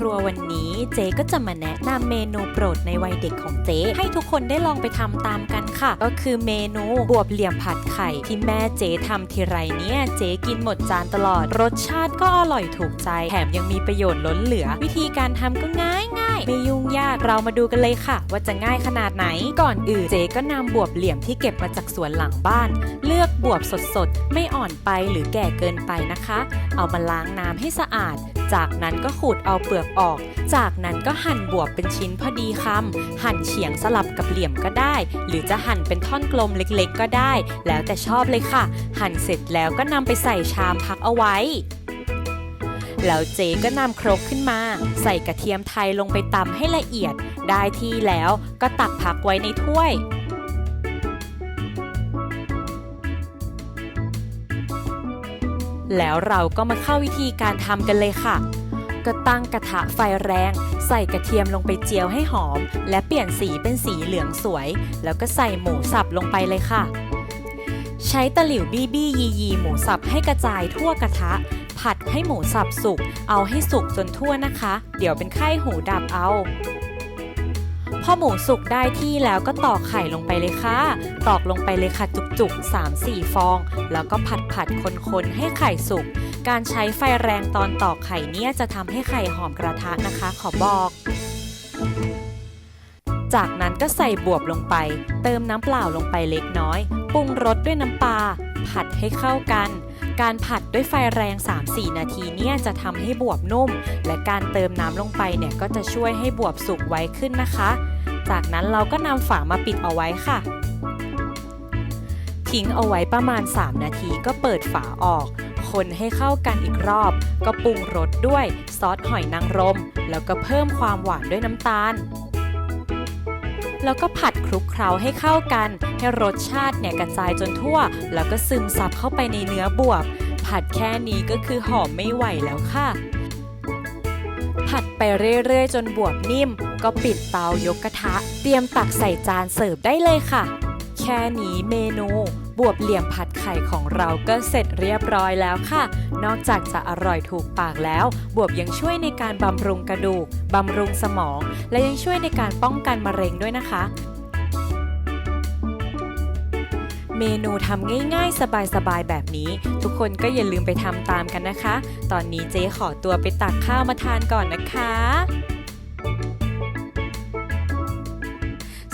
ครัววันนี้เจ๊ก็จะมาแนะนำเมนูโปรดในวัยเด็กของเจ๊ให้ทุกคนได้ลองไปทำตามกันค่ะ ก็คือเมนูบวบเหลี่ยมผัดไข่ที่แม่เจ๊ทำทีไรเนี่ยเจ๊กินหมดจานตลอด รสชาติก็อร่อยถูกใจแถมยังมีประโยชน์ล้นเหลือ วิธีการทำก็ง่ายง่ายๆไม่ยุ่งยากเรามาดูกันเลยค่ะ ว่าจะง่ายขนาดไหนก่อนอื่นเจ๊ก็นำบวบเหลี่ยมที่เก็บมาจากสวนหลังบ้าน เลือกบวบสดๆไม่อ่อนไปหรือแก่เกินไปนะคะ เอามาล้างน้ำให้สะอาด จากนั้นก็ขูดเอาเปลือกออก จากนั้นก็หั่นบวบเป็นชิ้นพอดีคำ หั่นเฉียงสลับกับเหลี่ยมก็ได้ หรือจะหั่นเป็นท่อนกลมเล็กๆ ก็ได้ แล้วแต่ชอบเลยค่ะ หั่นเสร็จแล้วก็นำไปใส่ชามพักเอาไว้แล้วเจก็นำครกขึ้นมา ใส่กระเทียมไทยลงไปตำให้ละเอียด ได้ที่แล้วก็ตักพักไว้ในถ้วย แล้วเราก็มาเข้าวิธีการทำกันเลยค่ะ ก็ตั้งกระทะไฟแรง ใส่กระเทียมลงไปเจียวให้หอม และเปลี่ยนสีเป็นสีเหลืองสวย แล้วก็ใส่หมูสับลงไปเลยค่ะ ใช้ตะหลิวบี้บี้ยียีหมูสับให้กระจายทั่วกระทะ ผัดให้หมูสับสุก เอาให้สุกจนทั่วนะคะ เดี๋ยวเป็นไข้หูดับเอา พอหมูสุกได้ที่แล้วก็ตอกไข่ลงไปเลยค่ะ ตอกลงไปเลยค่ะจุกๆ 3-4 ฟอง แล้วก็ผัดผัดคนๆ ให้ไข่สุก การใช้ไฟแรงตอนตอกไข่เนี่ยจะทำให้ไข่หอมกระทะนะคะ ขอบอกจากนั้นก็ใส่บวบลงไป เติมน้ำเปล่าลงไปเล็กน้อย ปรุงรสด้วยน้ำปลา ผัดให้เข้ากัน การผัดด้วยไฟแรง 3-4 นาทีเนี่ยจะทำให้บวบนุ่ม และการเติมน้ำลงไปเนี่ยก็จะช่วยให้บวบสุกไวขึ้นนะคะ จากนั้นเราก็นำฝามาปิดเอาไว้ค่ะ ทิ้งเอาไว้ประมาณ 3 นาทีก็เปิดฝาออก คนให้เข้ากันอีกรอบ ก็ปรุงรสด้วยซอสหอยนางรม แล้วก็เพิ่มความหวานด้วยน้ำตาล แล้วก็ผัดคลุกเคล้าให้เข้ากัน ให้รสชาติเนี่ยกระจายจนทั่ว แล้วก็ซึมซับเข้าไปในเนื้อบวบ ผัดแค่นี้ก็คือหอมไม่ไหวแล้วค่ะ ผัดไปเรื่อยๆ จนบวบนิ่ม ก็ปิดเตายกกระทะ เตรียมตักใส่จานเสิร์ฟได้เลยค่ะ แค่นี้เมนู บวบเหลี่ยมผัดไข่ของเราก็เสร็จเรียบร้อยแล้วค่ะ นอกจากจะอร่อยถูกปากแล้ว บวบยังช่วยในการบำรุงกระดูกบำรุงสมอง และยังช่วยในการป้องกันมะเร็งด้วยนะคะ เมนูทำง่ายๆ สบายๆ แบบนี้ ทุกคนก็อย่าลืมไปทำตามกันนะคะ ตอนนี้เจ๊ขอตัวไปตักข้าวมาทานก่อนนะคะ